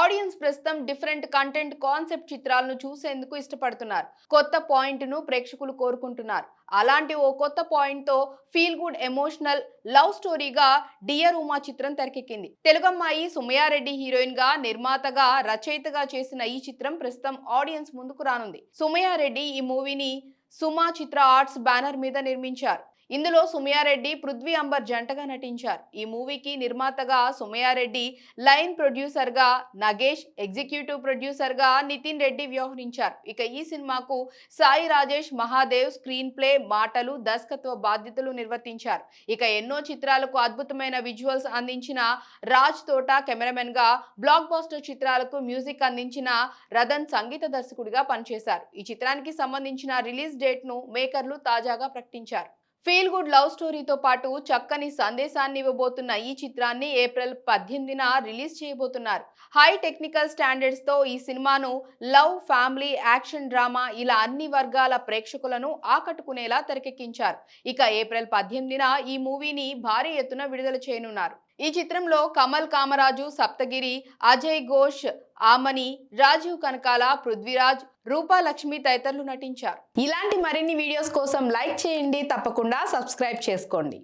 Audience ప్రస్తుతం different content concept చిత్రాలను చూసేందుకు ఇష్టపడుతున్నారు. కొత్త పాయింట్ను ప్రేక్షకులు కోరుకుంటున్నారు. అలాంటి ఓ కొత్త పాయింట్తో ఫీల్ గుడ్ ఎమోషనల్ లవ్ స్టోరీగా డియర్ ఉమా చిత్రం తెరకెక్కింది. తెలుగమ్మాయి సుమయారెడ్డి హీరోయిన్గా నిర్మాతగా రచయితగా చేసిన ఈ చిత్రం ప్రస్తుతం ఆడియన్స్ ముందుకు రానుంది. సుమయారెడ్డి ఈ మూవీని సుమా చిత్ర ఆర్ట్స్ బ్యానర్ మీద నిర్మించారు. ఇందులో సుమయారెడ్డి పృథ్వీ అంబర్ జంటగా నటించారు. ఈ మూవీకి నిర్మాతగా సుమయారెడ్డి లైన్ ప్రొడ్యూసర్గా నగేష్ ఎగ్జిక్యూటివ్ ప్రొడ్యూసర్గా నితిన్ రెడ్డి వ్యవహరించారు. ఇక ఈ సినిమాకు సాయి రాజేష్ మహాదేవ్ స్క్రీన్ ప్లే మాటలు దర్శకత్వ బాధ్యతలు నిర్వర్తించారు. ఇక ఎన్నో చిత్రాలకు అద్భుతమైన విజువల్స్ అందించిన రాజ్ తోట కెమెరామెన్గా బ్లాక్ బాస్టర్ చిత్రాలకు మ్యూజిక్ అందించిన రదన్ సంగీత దర్శకుడిగా పనిచేశారు. ఈ చిత్రానికి సంబంధించిన రిలీజ్ డేట్ను మేకర్లు తాజాగా ప్రకటించారు. ఫీల్ గుడ్ లవ్ స్టోరీతో పాటు చక్కని సందేశాన్ని ఇవ్వబోతున్న ఈ చిత్రాన్ని ఏప్రిల్ పద్దెనిమిదిన రిలీజ్ చేయబోతున్నారు. హై టెక్నికల్ స్టాండర్డ్స్తో ఈ సినిమాను లవ్ ఫ్యామిలీ యాక్షన్ డ్రామా ఇలా అన్ని వర్గాల ప్రేక్షకులను ఆకట్టుకునేలా తెరకెక్కించారు. ఇక ఏప్రిల్ పద్దెనిమిదిన ఈ మూవీని భారీ ఎత్తున విడుదల చేయనున్నారు. ఈ చిత్రంలో కమల్ కామరాజు సప్తగిరి అజయ్ ఘోష్ ఆమని రాజీవ్ కనకాల పృథ్వీరాజ్ రూపా లక్ష్మి తదితరులు నటించారు. ఇలాంటి మరిన్ని వీడియోస్ కోసం లైక్ చేయండి తప్పకుండా సబ్స్క్రైబ్ చేసుకోండి.